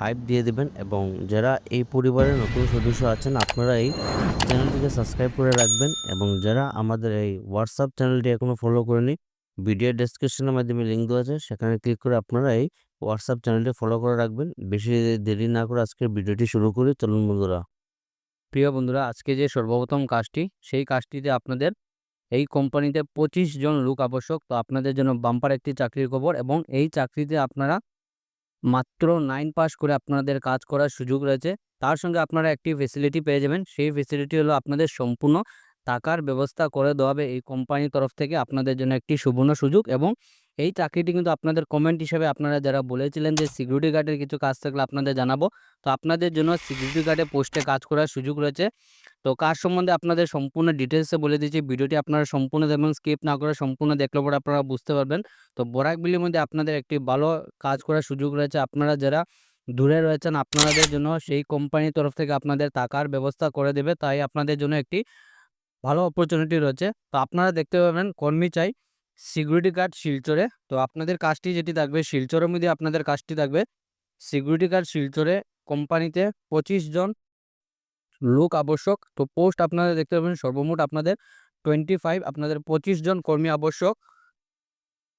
Hype দিয়ে দিবেন এবং যারা এই পরিবারের নতুন সদস্য আছেন, আপনারা এই চ্যানেলটিকে সাবস্ক্রাইব করে রাখবেন এবং যারা আমাদের এই হোয়াটসঅ্যাপ চ্যানেলটি এখনও ফলো করেনি ভিডিও ডেসক্রিপশনের মাধ্যমে লিঙ্ক দেওয়া আছে, সেখানে ক্লিক করে আপনারা এই হোয়াটসঅ্যাপ চ্যানেলটি ফলো করে রাখবেন। বেশি দেরি না করে আজকের ভিডিওটি শুরু করি, চলুন বন্ধুরা। প্রিয় বন্ধুরা, আজকে যে সর্বপ্রথম কাজটি, সেই কাজটিতে আপনাদের এই কোম্পানিতে পঁচিশ জন লোক আবশ্যক। তো আপনাদের জন্য বাম্পার একটি চাকরির খবর এবং এই চাকরিতে আপনারা মাত্র নাইন পাস করে আপনাদের কাজ করার সুযোগ রয়েছে। তার সঙ্গে আপনারা একটি ফেসিলিটি পেয়ে যাবেন। সেই ফেসিলিটি হলো আপনাদের সম্পূর্ণ টাকার ব্যবস্থা করে দেওয়া হবে। এই কোম্পানির তরফ থেকে আপনাদের জন্য একটি সুবর্ণ সুযোগ এবং এই চাকরিটি কিন্তু আপনাদের কমেন্ট হিসেবে আপনারা যারা বলেছিলেন যে সিকিউরিটি গার্ডের কিছু কাজ থাকলে আপনাদের জানাব। তো আপনাদের জন্য সিকিউরিটি গার্ডে পোস্টে কাজ করার সুযোগ রয়েছে। তো কাজ সম্বন্ধে আপনাদের সম্পূর্ণ ডিটেলসে বলে দিচ্ছি। ভিডিওটি আপনারা সম্পূর্ণ দেখবেন স্কিপ না করে সম্পূর্ণ দেখলে পরে আপনারা বুঝতে পারবেন। তো বরাকবিলির মধ্যে আপনাদের একটি ভালো কাজ করার সুযোগ রয়েছে। আপনারা যারা দূরে রয়েছেন, আপনাদের জন্য সেই কোম্পানির তরফ থেকে আপনাদের টাকার ব্যবস্থা করে দেবে। তাই আপনাদের জন্য একটি ভালো অপরচুনিটি রয়েছে। তো আপনারা দেখতে পাবেন, কর্মী চাই। সিকিউরিটি গার্ড শিলচরে। তো আপনাদের কাজটি যেটি থাকবে, শিলচরের মধ্যে আপনাদের কাজটি থাকবে, সিকিউরিটি গার্ড শিলচরে কোম্পানিতে পঁচিশ জন লোক আবশ্যক। তো পোস্ট আপনারা দেখতে পাবেন, সর্বমোট আপনাদের টোয়েন্টি ফাইভ আপনাদের পঁচিশ জন কর্মী আবশ্যক।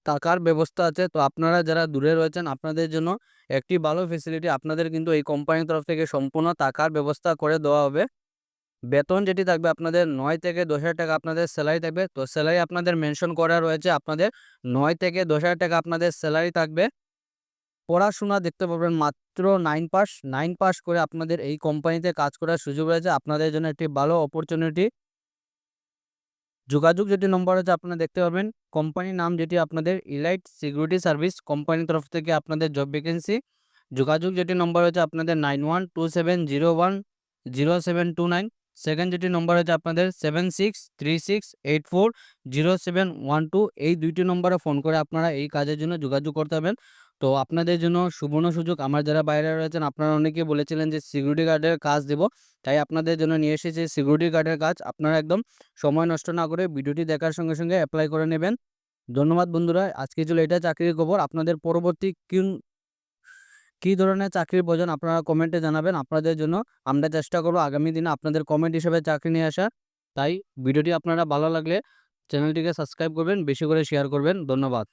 টাকার ব্যবস্থা আছে। তো আপনারা যারা দূরে রয়েছেন, আপনাদের জন্য একটি ভালো ফেসিলিটি আপনাদের কিন্তু এই কোম্পানির তরফ থেকে সম্পূর্ণ টাকার ব্যবস্থা করে দেওয়া হবে। বেতন যেটি থাকবে আপনাদের নয় থেকে দশ হাজার টাকা আপনাদের স্যালারি থাকবে। তো স্যালারি আপনাদের মেনশন করা রয়েছে আপনাদের নয় থেকে দশ হাজার টাকা আপনাদের স্যালারি থাকবে। পড়াশোনা দেখতে পাবেন মাত্র নাইন পাস নাইন পাস করে আপনাদের এই কোম্পানিতে কাজ করার সুযোগ রয়েছে। আপনাদের জন্য একটি ভালো অপরচুনিটি যোগাযোগ যেটি নম্বর আছে আপনারা দেখতে পাবেন কোম্পানির নাম যেটি আপনাদের ইলাইট সিকিউরিটি সার্ভিস কোম্পানির তরফ থেকে আপনাদের জব ভ্যাকেন্সি যোগাযোগ যেটি নম্বর হচ্ছে আপনাদের nine one two seven zero one zero seven two nine second যেটি নম্বর হচ্ছে আপনাদের seven six three six eight four zero seven one two এই দুইটি নম্বরে ফোন করে আপনারা এই কাজের জন্য যোগাযোগ করতে পারবেন। তো আপনাদের জন্য সুবর্ণ সুযোগ, আমার যারা বাইরে রয়েছেন, আপনারা অনেকে বলেছিলেন যে সিকিউরিটি গার্ডের কাজ দেব, তাই আপনাদের জন্য নিয়ে এসেছি সিকিউরিটি গার্ডের কাজ। আপনারা একদম সময় নষ্ট না করে ভিডিওটি দেখার সঙ্গে সঙ্গে অ্যাপ্লাই করে নেবেন। ধন্যবাদ বন্ধুরা, আজকে ছিল এটা চাকরির খবর। আপনাদের পরবর্তী কোন কী ধরনের চাকরির প্রয়োজন আপনারা কমেন্টে জানাবেন। আপনাদের জন্য আমরা চেষ্টা করব আগামী দিনে আপনাদের কমেন্ট হিসেবে চাকরি নিয়ে আসা তাই ভিডিওটি আপনারা ভালো লাগলে চ্যানেলটিকে সাবস্ক্রাইব করবেন, বেশি করে শেয়ার করবেন। ধন্যবাদ।